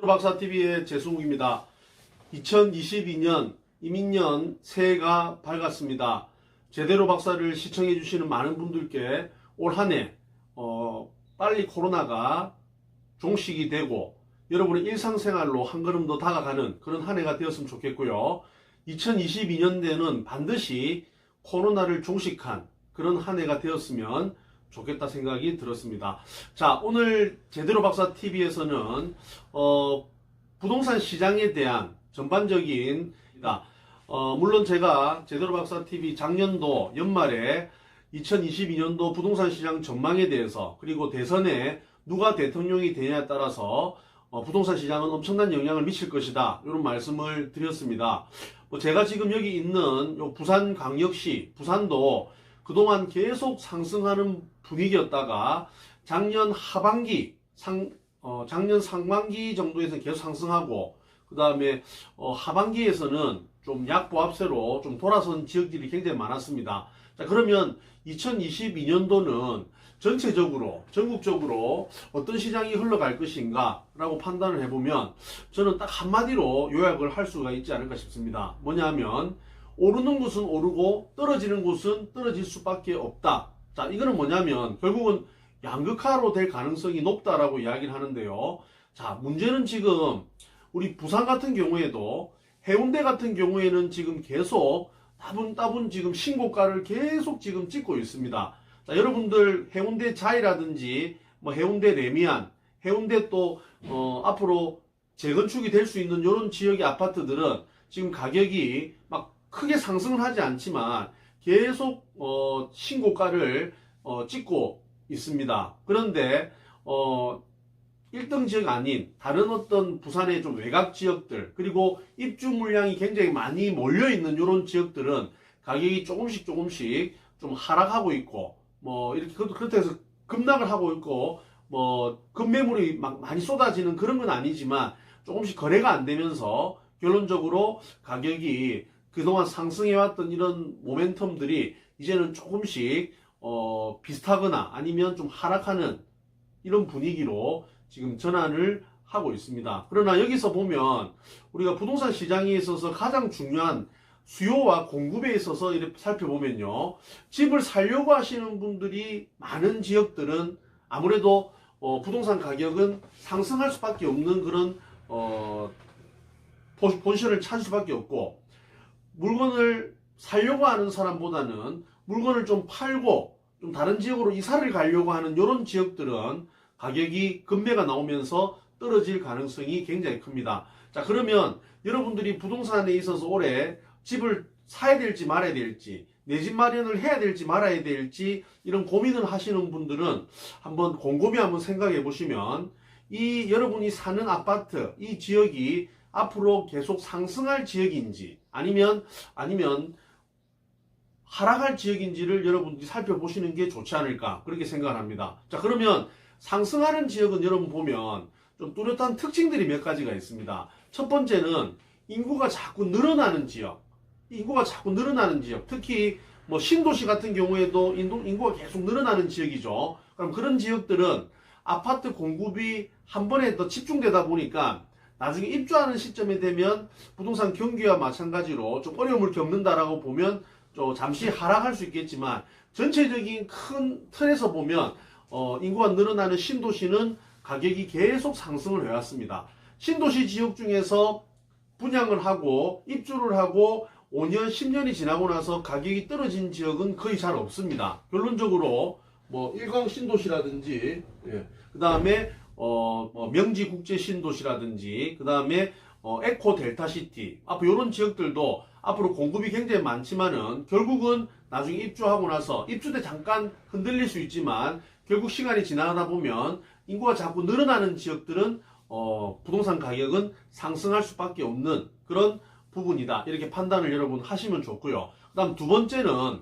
박사TV의 재승욱입니다. 2022년 이민년 새해가 밝았습니다. 제대로 박사를 시청해 주시는 많은 분들께 올 한해 어, 빨리 코로나가 종식이 되고 여러분의 일상생활로 한 걸음 더 다가가는 그런 한 해가 되었으면 좋겠고요. 2022년대는 반드시 코로나를 종식한 그런 한 해가 되었으면 좋겠다 생각이 들었습니다. 자, 오늘 제대로 박사 TV에서는 어, 부동산 시장에 대한 전반적인 어, 물론 제가 제대로 박사 TV 작년도 연말에 2022년도 부동산 시장 전망에 대해서 그리고 대선에 누가 대통령이 되냐에 따라서 어, 부동산 시장은 엄청난 영향을 미칠 것이다 이런 말씀을 드렸습니다. 뭐 제가 지금 여기 있는 요 부산 광역시 부산도 그동안 계속 상승하는 분위기였다가 작년 하반기 상 어, 작년 상반기 정도에서 계속 상승하고 그 다음에 어, 하반기에서는 좀 약보합세로 좀 돌아선 지역들이 굉장히 많았습니다. 자 그러면 2022년도는 전체적으로 전국적으로 어떤 시장이 흘러갈 것인가 라고 판단을 해보면 저는 딱 한마디로 요약을 할 수가 있지 않을까 싶습니다. 뭐냐면 오르는 곳은 오르고 떨어지는 곳은 떨어질 수밖에 없다. 자 이거는 뭐냐면 결국은 양극화로 될 가능성이 높다라고 이야기를 하는데요. 자 문제는 지금 우리 부산 같은 경우에도 해운대 같은 경우에는 지금 계속 따분따분 지금 신고가를 계속 지금 찍고 있습니다. 자, 여러분들 해운대 자이라든지 뭐 해운대 레미안, 해운대 또 어, 앞으로 재건축이 될 수 있는 이런 지역의 아파트들은 지금 가격이 막 크게 상승을 하지 않지만 계속 어, 신고가를 어, 찍고 있습니다. 그런데 어, 1등 지역 아닌 다른 어떤 부산의 좀 외곽 지역들 그리고 입주 물량이 굉장히 많이 몰려 있는 이런 지역들은 가격이 조금씩 조금씩 좀 하락하고 있고 뭐 이렇게 그- 그렇다 해서 급락을 하고 있고 뭐 급매물이 막 많이 쏟아지는 그런 건 아니지만 조금씩 거래가 안 되면서 결론적으로 가격이 그동안 상승해왔던 이런 모멘텀들이 이제는 조금씩 어 비슷하거나 아니면 좀 하락하는 이런 분위기로 지금 전환을 하고 있습니다. 그러나 여기서 보면 우리가 부동산 시장에 있어서 가장 중요한 수요와 공급에 있어서 이렇게 살펴보면요. 집을 살려고 하시는 분들이 많은 지역들은 아무래도 어, 부동산 가격은 상승할 수밖에 없는 그런 어, 포- 포지션을 찾을 수밖에 없고 물건을 살려고 하는 사람보다는 물건을 좀 팔고 좀 다른 지역으로 이사를 가려고 하는 이런 지역들은 가격이 급매가 나오면서 떨어질 가능성이 굉장히 큽니다. 자, 그러면 여러분들이 부동산에 있어서 올해 집을 사야 될지 말아야 될지, 내 집 마련을 해야 될지 말아야 될지 이런 고민을 하시는 분들은 한번 곰곰이 한번 생각해 보시면 이 여러분이 사는 아파트, 이 지역이 앞으로 계속 상승할 지역인지 아니면 아니면 하락할 지역인지를 여러분들이 살펴보시는 게 좋지 않을까 그렇게 생각을 합니다. 자, 그러면 상승하는 지역은 여러분 보면 좀 뚜렷한 특징들이 몇 가지가 있습니다. 첫 번째는 인구가 자꾸 늘어나는 지역. 인구가 자꾸 늘어나는 지역. 특히 뭐 신도시 같은 경우에도 인도, 인구가 계속 늘어나는 지역이죠. 그럼 그런 지역들은 아파트 공급이 한 번에 더 집중되다 보니까 나중에 입주하는 시점에 되면 부동산 경기와 마찬가지로 좀 어려움을 겪는다라고 보면 좀 잠시 하락할 수 있겠지만 전체적인 큰 틀에서 보면 어, 인구가 늘어나는 신도시는 가격이 계속 상승을 해왔습니다. 신도시 지역 중에서 분양을 하고 입주를 하고 5년, 10년이 지나고 나서 가격이 떨어진 지역은 거의 잘 없습니다. 결론적으로 뭐 일광 신도시라든지 그 다음에 어, 뭐 명지 국제 신도시라든지 그 다음에 어, 에코 델타 시티 앞으로 이런 지역들도 앞으로 공급이 굉장히 많지만은 결국은 나중에 입주하고 나서 입주 때 잠깐 흔들릴 수 있지만 결국 시간이 지나다 보면 인구가 자꾸 늘어나는 지역들은 어, 부동산 가격은 상승할 수밖에 없는 그런 부분이다. 이렇게 판단을 여러분 하시면 좋고요. 그 다음 두 번째는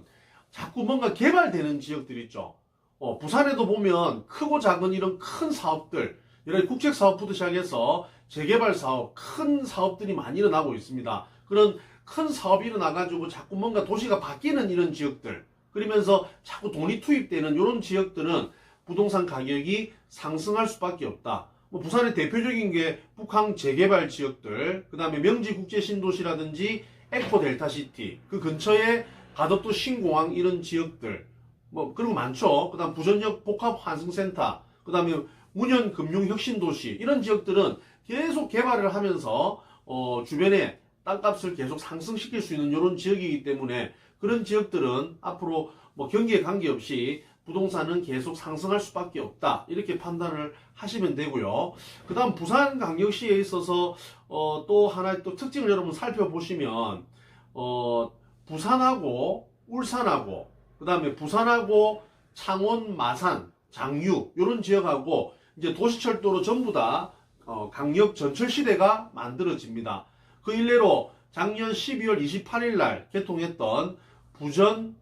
자꾸 뭔가 개발되는 지역들 있죠. 어, 부산에도 보면 크고 작은 이런 큰 사업들, 이런 국책 사업부터 시작해서 재개발 사업, 큰 사업들이 많이 일어나고 있습니다. 그런 큰 사업이 일어나가지고 자꾸 뭔가 도시가 바뀌는 이런 지역들, 그러면서 자꾸 돈이 투입되는 이런 지역들은 부동산 가격이 상승할 수밖에 없다. 뭐뭐 부산의 대표적인 게 북항 재개발 지역들, 그 다음에 명지 국제 신도시라든지 에코 델타 시티, 그 근처에 가덕도 신공항 이런 지역들, 뭐 그리고 많죠. 그 다음 부전역 복합 환승센터, 그 다음에 문현 금융 혁신 도시 이런 지역들은 계속 개발을 하면서 어, 주변에 땅값을 계속 상승시킬 수 있는 이런 지역이기 때문에 그런 지역들은 앞으로 뭐 경기에 관계없이 부동산은 계속 상승할 수밖에 없다 이렇게 판단을 하시면 되고요. 그 다음 부산광역시에 있어서 어, 또 하나의 또 특징을 여러분 살펴보시면 어, 부산하고 울산하고 그 다음에 부산하고 창원, 마산, 장유 이런 지역하고 이제 도시철도로 전부 다 어, 강력 전철 시대가 만들어집니다. 그 일례로 작년 12월 28일 날 개통했던 부전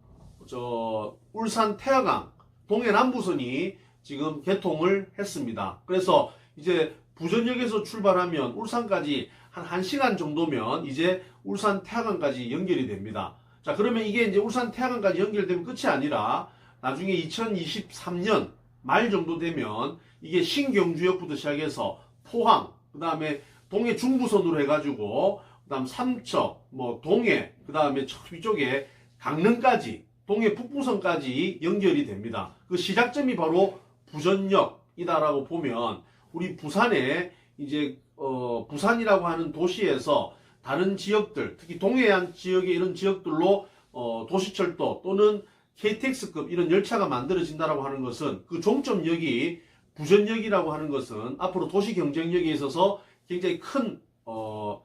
저 울산 태화강 동해 남부선이 지금 개통을 했습니다. 그래서 이제 부전역에서 출발하면 울산까지 한 1시간 정도면 이제 울산 태화강까지 연결이 됩니다. 자, 그러면 이게 이제 울산 태화강까지 연결되면 끝이 아니라 나중에 2023년 말 정도 되면 이게 신경주역부터 시작해서 포항, 그 다음에 동해 중부선으로 해가지고, 그 다음 삼척, 뭐 동해, 그 다음에 이쪽에 강릉까지, 동해 북부선까지 연결이 됩니다. 그 시작점이 바로 부전역이다라고 보면, 우리 부산에 이제, 어, 부산이라고 하는 도시에서 다른 지역들, 특히 동해안 지역의 이런 지역들로 어, 도시철도 또는 KTX급 이런 열차가 만들어진다라고 하는 것은 그 종점역이 부전역이라고 하는 것은 앞으로 도시 경쟁력에 있어서 굉장히 큰 어,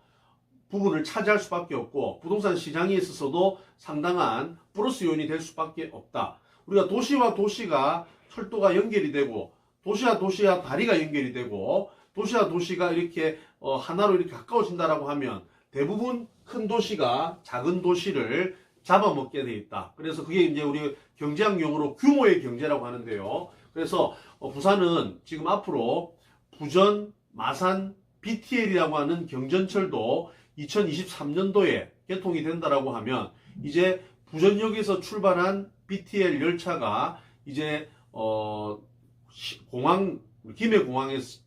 부분을 차지할 수밖에 없고 부동산 시장에 있어서도 상당한 플러스 요인이 될 수밖에 없다. 우리가 도시와 도시가 철도가 연결이 되고 도시와 도시와 다리가 연결이 되고 도시와 도시가 이렇게 어, 하나로 이렇게 가까워진다라고 하면 대부분 큰 도시가 작은 도시를 잡아먹게 돼 있다. 그래서 그게 이제 우리 경제학 용어로 규모의 경제라고 하는데요. 그래서 어, 부산은 지금 앞으로 부전, 마산, BTL이라고 하는 경전철도 2023년도에 개통이 된다라고 하면 이제 부전역에서 출발한 BTL 열차가 이제 어 공항 김해 공항에서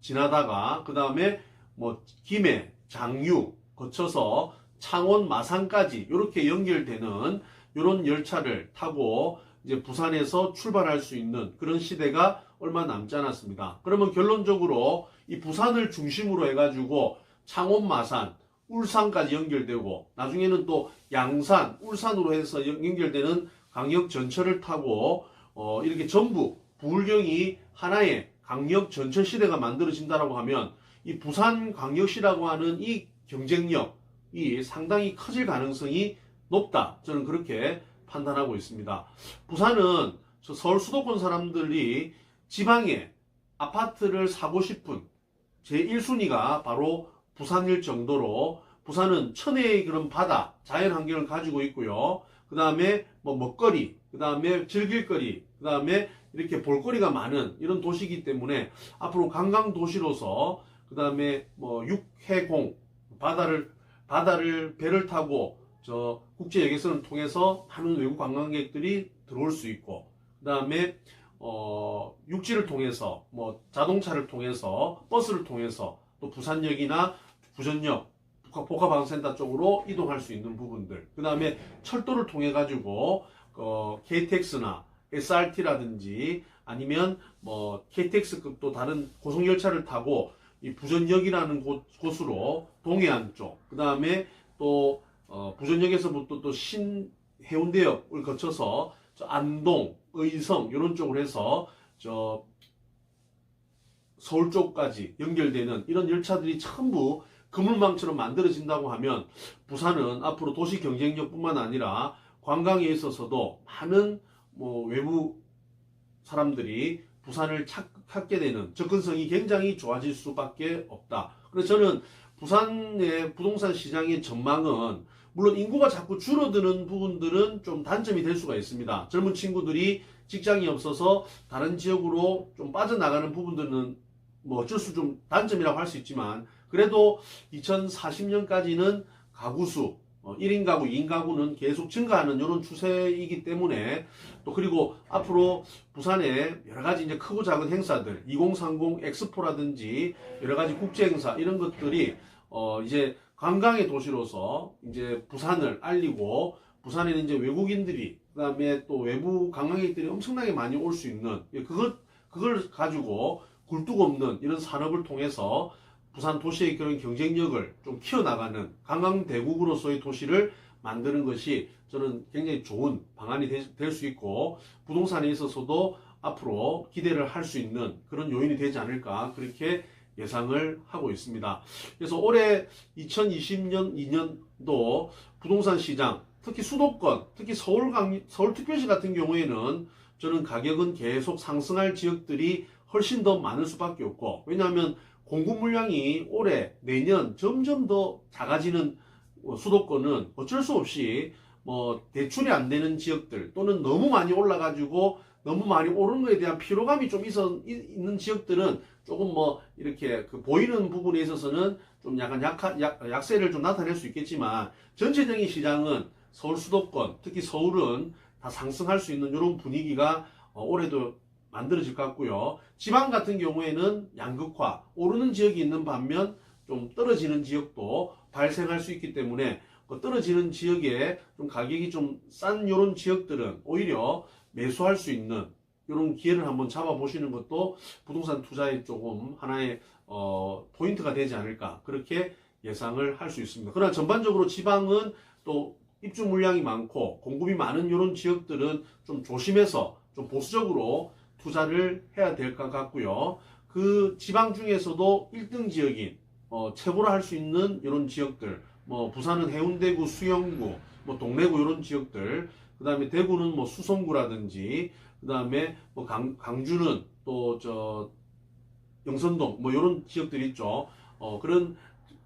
지나다가 그 다음에 뭐 김해, 장유 거쳐서 창원, 마산까지 이렇게 연결되는 이런 열차를 타고 이제 부산에서 출발할 수 있는 그런 시대가 얼마 남지 않았습니다. 그러면 결론적으로 이 부산을 중심으로 해가지고 창원, 마산, 울산까지 연결되고 나중에는 또 양산, 울산으로 해서 연결되는 강력 전철을 타고 어 이렇게 전부 부울경이 하나의 강력 전철 시대가 만들어진다라고 하면 이 부산 광역시라고 하는 이 경쟁력이 상당히 커질 가능성이 높다. 저는 그렇게 판단하고 있습니다. 부산은 저 서울 수도권 사람들이 지방에 아파트를 사고 싶은 제 1순위가 바로 부산일 정도로 부산은 천혜의 그런 바다, 자연 환경을 가지고 있고요. 그 다음에 뭐 먹거리, 그 다음에 즐길거리, 그 다음에 이렇게 볼거리가 많은 이런 도시이기 때문에 앞으로 관광 도시로서 그 다음에 뭐 육해공 바다를 바다를 배를 타고 저 국제 여객선을 통해서 많은 외국 관광객들이 들어올 수 있고 그 다음에 어 육지를 통해서 뭐 자동차를 통해서 버스를 통해서 또 부산역이나 부전역 복합방센터 쪽으로 이동할 수 있는 부분들 그 다음에 철도를 통해 가지고 어 KTX나 SRT라든지 아니면 뭐 KTX급 또 다른 고속열차를 타고 이 부전역이라는 곳, 곳으로 동해안 쪽, 그 다음에 또 어, 부전역에서부터 또 신해운대역을 거쳐서 저 안동, 의성 이런 쪽으로 해서 저 서울 쪽까지 연결되는 이런 열차들이 전부 그물망처럼 만들어진다고 하면 부산은 앞으로 도시 경쟁력뿐만 아니라 관광에 있어서도 많은 뭐 외부 사람들이 부산을 찾 게 되는 접근성이 굉장히 좋아질 수밖에 없다. 그래서 저는 부산의 부동산 시장의 전망은 물론 인구가 자꾸 줄어드는 부분들은 좀 단점이 될 수가 있습니다. 젊은 친구들이 직장이 없어서 다른 지역으로 좀 빠져나가는 부분들은 뭐 어쩔 수 좀 단점이라고 할 수 있지만 그래도 2040년까지는 가구수 어, 1인 가구, 2인 가구는 계속 증가하는 이런 추세이기 때문에 또 그리고 앞으로 부산에 여러 가지 이제 크고 작은 행사들 2030 엑스포라든지 여러 가지 국제 행사 이런 것들이 어 이제 관광의 도시로서 이제 부산을 알리고 부산에는 이제 외국인들이 그다음에 또 외부 관광객들이 엄청나게 많이 올 수 있는 예, 그것 그걸 가지고 굴뚝 없는 이런 산업을 통해서 부산 도시의 그런 경쟁력을 좀 키워나가는 관광 대국으로서의 도시를 만드는 것이 저는 굉장히 좋은 방안이 될 수 있고 부동산에 있어서도 앞으로 기대를 할 수 있는 그런 요인이 되지 않을까 그렇게 예상을 하고 있습니다. 그래서 올해 2020년 2년도 부동산 시장 특히 수도권 특히 서울 강 서울특별시 같은 경우에는 저는 가격은 계속 상승할 지역들이 훨씬 더 많을 수밖에 없고 왜냐하면 공급 물량이 올해 내년 점점 더 작아지는 어, 수도권은 어쩔 수 없이 뭐 대출이 안 되는 지역들 또는 너무 많이 올라가지고 너무 많이 오른 거에 대한 피로감이 좀 있어, 이- 있는 지역들은 조금 뭐 이렇게 그 보이는 부분에 있어서는 좀 약간 약하, 약, 약세를 좀 나타낼 수 있겠지만 전체적인 시장은 서울 수도권 특히 서울은 다 상승할 수 있는 이런 분위기가 어, 올해도 만들어질 것 같고요. 지방 같은 경우에는 양극화, 오르는 지역이 있는 반면 좀 떨어지는 지역도 발생할 수 있기 때문에 그 떨어지는 지역에 좀 가격이 좀 싼 이런 지역들은 오히려 매수할 수 있는 이런 기회를 한번 잡아보시는 것도 부동산 투자에 조금 하나의 어, 포인트가 되지 않을까 그렇게 예상을 할 수 있습니다. 그러나 전반적으로 지방은 또 입주 물량이 많고 공급이 많은 이런 지역들은 좀 조심해서 좀 보수적으로 투자를 해야 될 것 같고요. 그 지방 중에서도 1등 지역인 어, 최고라 할수 있는 이런 지역들, 뭐 부산은 해운대구, 수영구, 뭐 동래구 이런 지역들, 그 다음에 대구는 뭐 수성구라든지, 그 다음에 뭐 강, 강주는 또 저 영선동 뭐 이런 지역들이 있죠. 어, 그런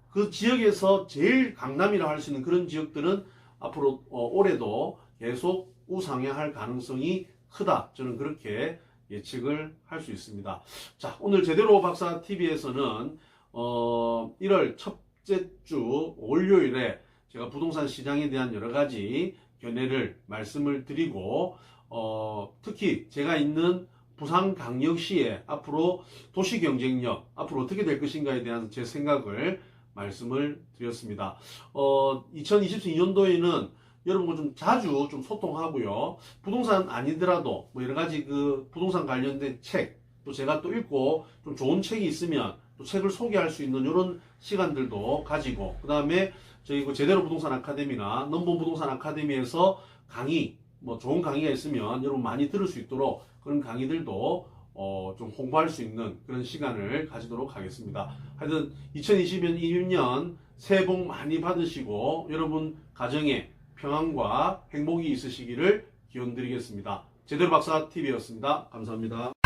그 지역에서 제일 강남이라 할 수 있는 그런 지역들은 앞으로 어, 올해도 계속 우상향할 가능성이 크다. 저는 그렇게 예측을 할 수 있습니다. 자, 오늘 제대로 박사 TV에서는 어, 1월 첫째 주 월요일에 제가 부동산 시장에 대한 여러 가지 견해를 말씀을 드리고 어, 특히 제가 있는 부산광역시의 앞으로 도시 경쟁력 앞으로 어떻게 될 것인가에 대한 제 생각을 말씀을 드렸습니다. 어, 2024년도에는 여러분과 좀 자주 좀 소통하고요. 부동산 아니더라도 뭐 여러 가지 그 부동산 관련된 책, 또 제가 또 읽고 좀 좋은 책이 있으면 또 책을 소개할 수 있는 이런 시간들도 가지고 그 다음에 저희 그 제대로 부동산 아카데미나 넘버 부동산 아카데미에서 강의 뭐 좋은 강의가 있으면 여러분 많이 들을 수 있도록 그런 강의들도 어, 좀 홍보할 수 있는 그런 시간을 가지도록 하겠습니다. 하여튼 2020년 새해 복 많이 받으시고 여러분 가정에 평안과 행복이 있으시기를 기원드리겠습니다. 제대로 박사 TV였습니다. 감사합니다.